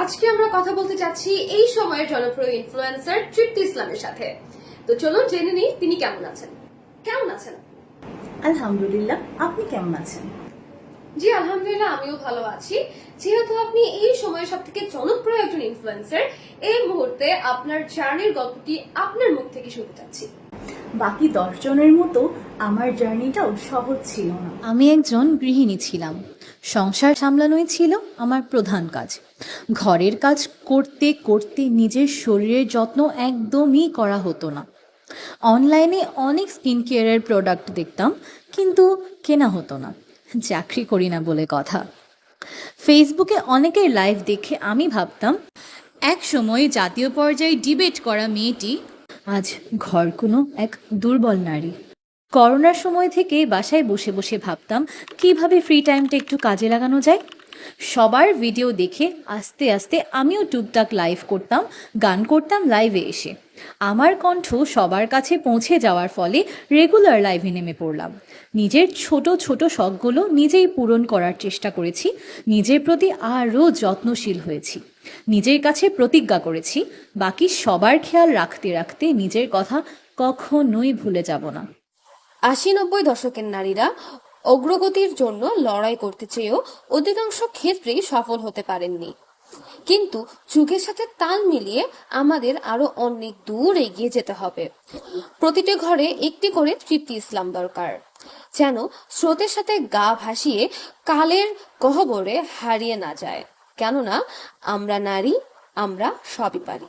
আজকে আমরা কথা বলতে চাচ্ছি এই সময়ের জনপ্রিয় ইনফ্লুয়েন্সার তৃপ্তি ইসলামের সাথে। তো চলুন জেনে নিই তিনি কেমন আছেন। কেমন আছেন আলহামদুলিল্লাহ আপনি কেমন আছেন? জি আলহামদুলিল্লাহ আমিও ভালো আছি। যেহেতু আপনি এই সময়ে সব থেকে জনপ্রিয় একজন ইনফ্লুয়েন্সার এই মুহূর্তে আপনার জার্নির গল্পটি আপনার মুখ থেকে শুনতে চাচ্ছি। বাকি দশজনের মতো আমার জার্নিটাও সহজ ছিল না। আমি একজন গৃহিণী ছিলাম। সংসার সামলানোই ছিল আমার প্রধান কাজ। ঘরের কাজ করতে করতে নিজের শরীরের যত্ন একদমই করা হতো না। অনলাইনে অনেক স্কিন কেয়ারের প্রোডাক্ট দেখতাম, কিন্তু কেনা হতো না। চাকরি করি না বলে কথা। ফেসবুকে অনেকের লাইভ দেখে আমি ভাবতাম, এক সময় জাতীয় পর্যায়ে ডিবেট করা মেয়েটি আজ ঘর কোনো এক দুর্বল নারী। করোনার সময় থেকে বাসায় বসে বসে ভাবতাম, কীভাবে ফ্রি টাইমটা একটু কাজে লাগানো যায়? সবার ভিডিও দেখে আস্তে আস্তে আমিও টুকটাক লাইভ করতাম, গান করতাম লাইভে এসে। আমার কণ্ঠ সবার কাছে পৌঁছে যাওয়ার ফলে রেগুলার লাইভে নেমে পড়লাম। নিজের ছোট ছোট শখগুলো নিজেই পূরণ করার চেষ্টা করেছি, নিজের প্রতি আরও যত্নশীল হয়েছি। নিজের কাছে প্রতিজ্ঞা করেছি, বাকি সবার খেয়াল রাখতে রাখতে নিজের কথা কখনোই ভুলে যাব না। আশি নব্বই দশকের নারীরা অগ্রগতির জন্য লড়াই করতে চেয়েও অধিকাংশ ক্ষেত্রেই সফল হতে পারেননি। কিন্তু যুগের সাথে তাল মিলিয়ে আমাদের আরও অনেক দূর এগিয়ে যেতে হবে। প্রতিটি ঘরে একটি করে তৃপ্তি ইসলাম দরকার। যেন স্রোতের সাথে গা ভাসিয়ে কালের গহ্বরে হারিয়ে না যায়। কেননা আমরা নারী, আমরা সবই পারি।